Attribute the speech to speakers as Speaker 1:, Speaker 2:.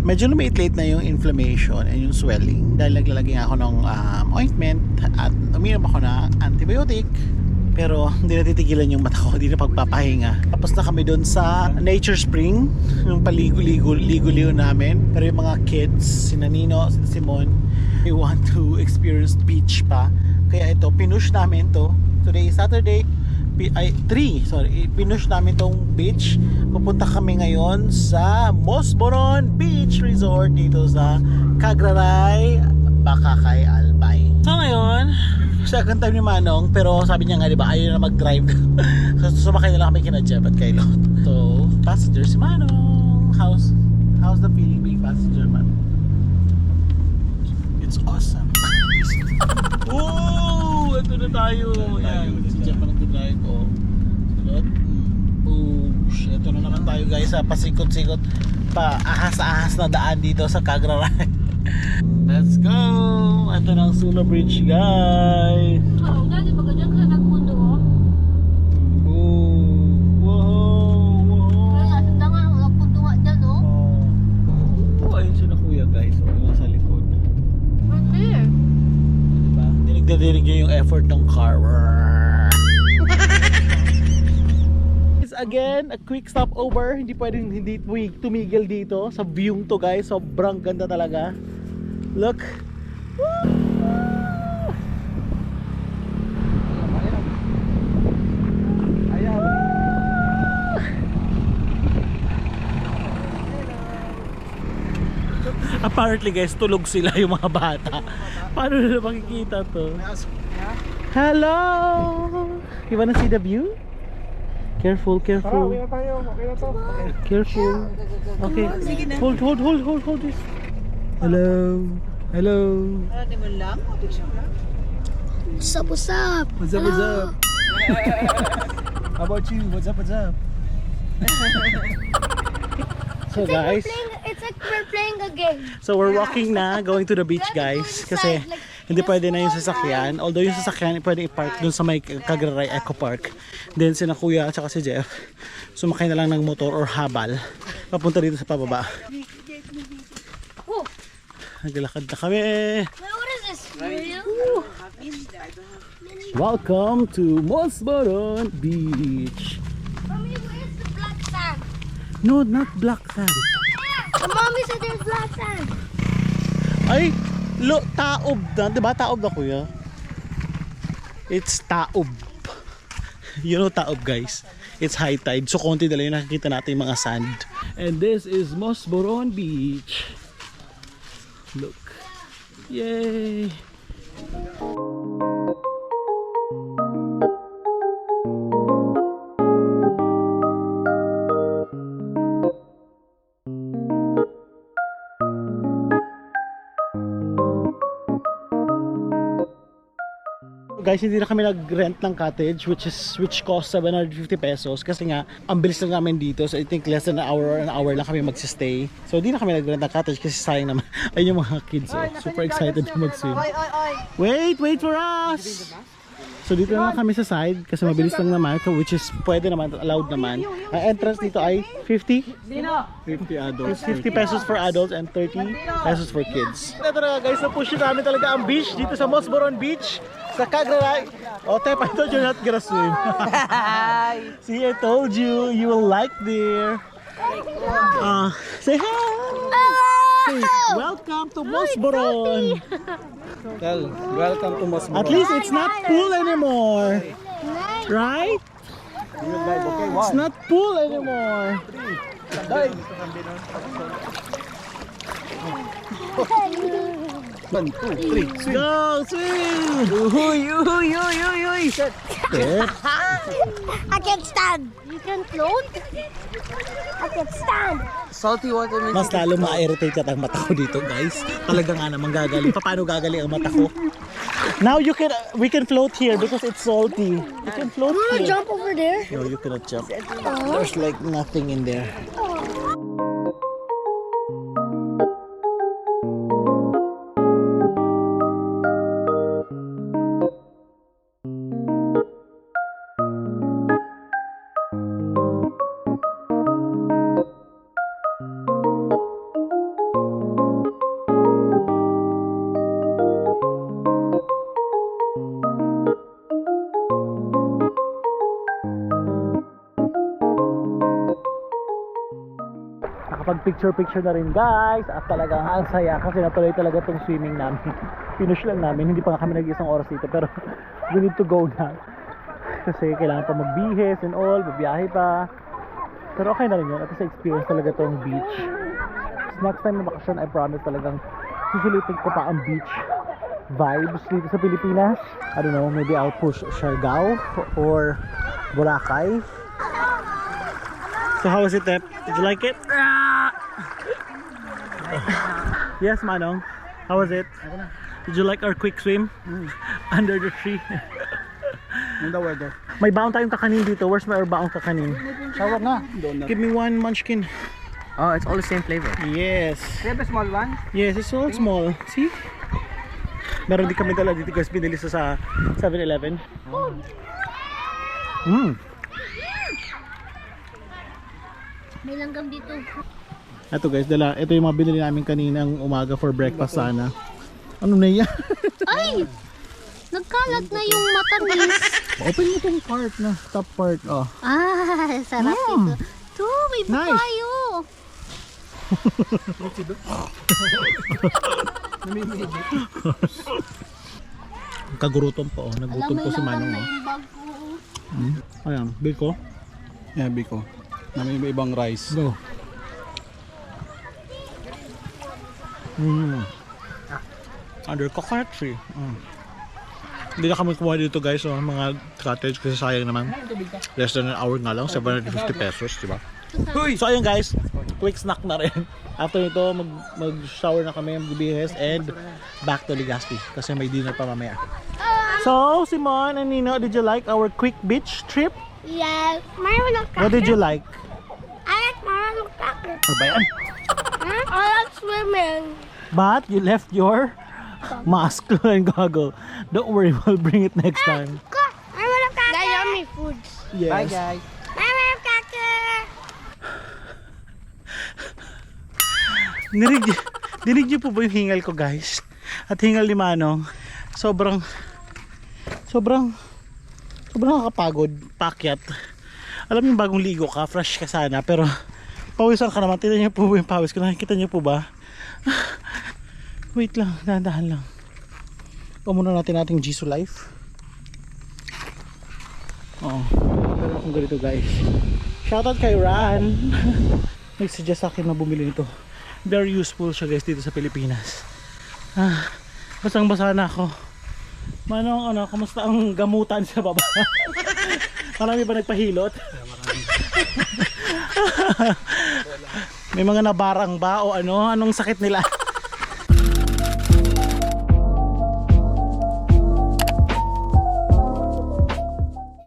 Speaker 1: medyo lumait-late na yung inflammation and yung swelling dahil naglalagay ako ng um, ointment at uminom ako ng antibiotic pero hindi na titigilan yung mata ko, hindi na pagpapahinga. Tapos na kami doon sa Nature Spring, yung paligo-ligo, ligo-ligo namin. Pero yung mga kids, si Nanino, si Simon, they want to experience beach pa. Kaya ito, pinush namin to. Today is Saturday, ay 3 sorry pinush namin tong beach. Pupunta kami ngayon sa Mosboron Beach Resort dito sa Cagraray Bakakay Albay. So ngayon second time ni Manong pero sabi niya nga di ba ayaw na mag-drive. So sumakay na lang kami kina Jeff at kay Lot so passenger si Manong. How's how's the feeling being passenger man tayo. Yan, si Jeff pa nagdadrive oh. Sunod. Mm. Oh, shit. Ito na naman tayo guys sa pasikot-sikot pa ahas-ahas na daan dito sa Cagraray. Let's go! Ito na ang Sula Bridge guys.
Speaker 2: Di ba ganyan ka nagmundo
Speaker 1: Dinig-dinig nyo yung effort ng car. Again, a quick stop over. Hindi pwedeng hindi tumi- tumigil dito sa view to guys. Sobrang ganda talaga. Look. Apparently guys, tulog sila yung mga bata. Paano nila makikita to? Hello! You wanna see the view? Careful, careful. Careful. Okay. Hold, hold, hold, hold, hold this. Hello. Hello.
Speaker 2: What's up, what's up?
Speaker 1: What's up, what's up? How about you? What's up, what's up? so guys,
Speaker 2: it's like we're playing a game.
Speaker 1: so we're walking na, going to the beach guys. Kasi hindi pwede na yung sasakyan. Although yung sasakyan pwede i-park dun sa may Cagraray Eco Park. Then sina kuya at saka si Jeff, sumakay na lang ng motor or habal. Papunta dito sa pababa.
Speaker 2: Oh,
Speaker 1: Naglalakad na kami. Welcome to Mosboron Beach.
Speaker 2: Mommy, where's the black sand?
Speaker 1: No, not black sand.
Speaker 2: The mommy said there's black sand.
Speaker 1: Ay, lo, taob na. Diba taob na kuya? It's taob. You know taob guys. It's high tide. So konti na lang yung nakikita natin yung mga sand. And this is Mosboron Beach. Look. Yay! Guys, hindi na kami nag-rent ng cottage which is which cost 750 pesos kasi nga ang bilis lang namin dito so I think less than an hour or an hour lang kami magsistay. So di na kami nag-rent ng cottage kasi sayang naman. Ayun yung mga kids oh, super excited na mag-swim. Wait, wait for us! So dito na lang kami sa side kasi mabilis lang naman which is pwede naman, allowed naman. Ang entrance dito ay 50? 50 adults. 50 pesos for adults and 30 pesos for kids. Ito na guys, na-push namin talaga ang beach dito sa Mosboron Beach sa Cagraray. Oh, Tep, I thought you're not gonna swim. See, I told you, you will like there. Uh, say hi! Welcome to Mosboron!
Speaker 3: Well, welcome to Mosboron.
Speaker 1: At least it's not pool anymore. Right? It's not pool anymore.
Speaker 3: One, two, three.
Speaker 1: Go swim!
Speaker 3: Uy, uy, uy, uy, uy.
Speaker 2: I can't stand. You can float? I stand.
Speaker 3: Salty water makes
Speaker 1: Mas lalo ma-irritate ka ang mata ko dito, guys. Talaga nga naman gagaling. Paano gagaling ang mata ko? Now you can, we can float here because it's salty. You can float
Speaker 2: I'm gonna
Speaker 1: here.
Speaker 2: jump over there.
Speaker 1: No, you cannot jump. There's like nothing in there. Nakapag picture picture na rin guys. At talagang ang saya kasi natuloy talaga tong swimming namin. Finish lang namin. Hindi pa nga kami nag isang oras dito pero we need to go na. Kasi kailangan pa magbihis and all babiyahe pa. Pero okay na rin yun. At least experience talaga tong beach. Next time na bakasyon I promise talagang susulitin ko pa ang beach vibes dito sa Pilipinas. I don't know maybe I'll push Siargao or Boracay. So how was it, Tep? Did you like it? yes, Manong. How was it? Did you like our quick swim under the tree?
Speaker 3: In the weather.
Speaker 1: May baon tayong kakanin dito. Where's my baong kakanin?
Speaker 3: Shower na.
Speaker 1: Give me one munchkin.
Speaker 3: Oh, it's all the same flavor.
Speaker 1: Yes.
Speaker 3: Do you have a small one?
Speaker 1: Yes, it's all small. See? Meron din kami dala dito guys. Binili sa sa 7-Eleven. Mm.
Speaker 2: May langgam dito.
Speaker 1: Ito guys, dala. Ito yung mga binili namin kaninang umaga for breakfast sana. Ano na yan?
Speaker 2: Ay! Nagkalat na yung matamis.
Speaker 1: Open mo tong part na, top part. Oh.
Speaker 2: Ah, sarap
Speaker 1: Mm.
Speaker 2: ito. To, may
Speaker 1: Nice.
Speaker 2: bukayo.
Speaker 1: Kagurutom po oh.
Speaker 2: Alam
Speaker 1: Nagutom
Speaker 2: mo
Speaker 1: po si
Speaker 2: yung
Speaker 1: Manong
Speaker 2: na
Speaker 1: oh.
Speaker 2: yung bag ko.
Speaker 1: Ayan, biko.
Speaker 3: Yeah, biko. Na may iba-ibang rice.
Speaker 1: Go. Mm. Under coconut tree. Mm. Hindi na kami kumuha dito guys, oh, mga cottage kasi sayang naman. Less than an hour nga lang, 750 pesos, di ba? So ayun guys, quick snack na rin. After nito, mag, mag-shower na kami, magbibihis, and back to Legazpi kasi may dinner pa mamaya. So, Simon and Nino, did you like our quick beach trip?
Speaker 2: Yeah, marunong ka.
Speaker 1: What did you like?
Speaker 2: I like marunong cracker.
Speaker 1: Ano ba yan?
Speaker 2: I like swimming.
Speaker 1: But you left your mask and goggle. Don't worry, we'll bring it next time.
Speaker 2: Ko, marunong cracker. They're yummy foods.
Speaker 1: Yes.
Speaker 3: Bye guys.
Speaker 2: Marunong cracker.
Speaker 1: Dinig, dinig niyo po ba yung hingal ko guys? At hingal ni Manong. Sobrang, sobrang, sobrang nakakapagod, pakyat. Alam niyo bagong ligo ka, fresh ka sana, pero pawisan ka naman. Tignan niyo po ba yung pawis ko? Nakikita niyo po ba? Wait lang, dahan-dahan lang. O muna natin ating Jisoo Life. Oo. Pero akong ganito guys. Shoutout kay Ran. Nag-suggest akin na bumili nito. Very useful siya guys dito sa Pilipinas. Ah, basang basa na ako. Manong ano, kamusta ang gamutan sa baba? Marami ba nagpahilot? May mga nabarang ba o ano? Anong sakit nila?